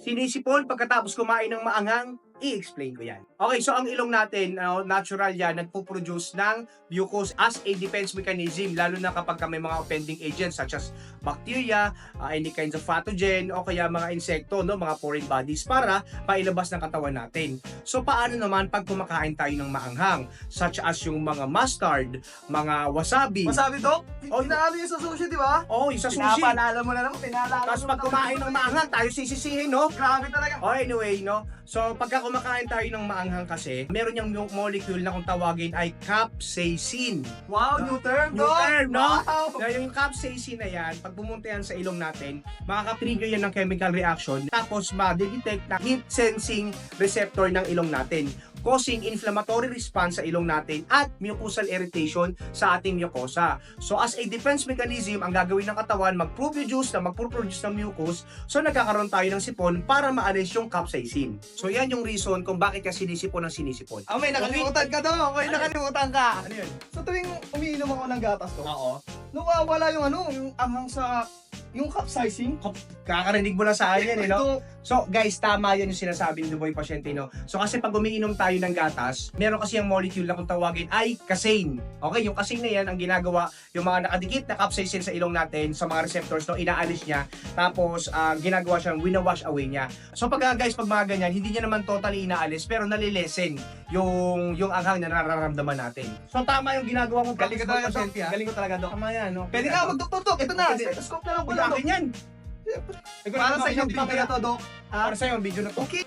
sinisipon pagkatapos kumain ng maanghang, i-explain ko yan. Okay, so ang ilong natin, uh, natural yan, nagpo-produce ng mucus as a defense mechanism, lalo na kapag ka may mga offending agents such as bacteria, uh, any kinds of pathogen, o kaya mga insekto, no, mga foreign bodies para pailabas ng katawan natin. So paano naman pag kumakain tayo ng maanghang, such as yung mga mustard, mga wasabi, Masabi, Dok? Oh, Pinaano yun sa sushi, di ba? oh, yung sa sushi. Pinapaalala mo na naman, pinaalala Tapos pag kumain ng maanghang, tayo sisisihin, no? Grabe talaga. Oh, anyway, no? So, pagka kumakain tayo ng maanghang kasi, meron yung mo- molecule na kung tawagin ay capsaicin. Wow, new term, New Dok. term, no? Wow. Na yung capsaicin na yan, pag pumunta yan sa ilong natin, makaka-trigger yan ng chemical reaction, tapos ma-detect na heat sensing receptor ng ilong natin causing inflammatory response sa ilong natin at mucosal irritation sa ating mucosa. So as a defense mechanism, ang gagawin ng katawan, mag-produce na mag-produce ng mucus, so nagkakaroon tayo ng sipon para maalis yung capsaicin. So yan yung reason kung bakit ka sinisipon ng sinisipon. Ah, may nakalimutan ka, Dok. May Ano? nakalimutan ka. Ano yun? So tuwing umiinom ako ng gatas, Dok, Oo. nawawala yung ano, yung anghang sa, yung capsaicin. Kakarinig mo lang sa akin, eh, no? Ito, So, guys, tama yan yung sinasabi ni Duboy Pasyente, no? So, kasi pag umiinom tayo ng gatas, meron kasi yung molecule na kung tawagin ay casein. Okay, yung casein na yan, ang ginagawa, yung mga nakadikit na capsaicin sa ilong natin, sa mga receptors, no, inaalis niya, tapos ah, ginagawa siyang winawash away niya. So, pag ah, guys, pag mga ganyan, hindi niya naman totally inaalis, pero nalilesen yung, yung anghang na nararamdaman natin. So, tama yung ginagawa mong galing ka talaga, ah. Galing ko talaga, Dok. Tama yan, no? Pwede nga mag-doktor, Dok. Ito na, stethoscope na lang Dok. Akin yan. Para sa inyong video na to, Dok. Para sa'yo, ang video na to. Okay.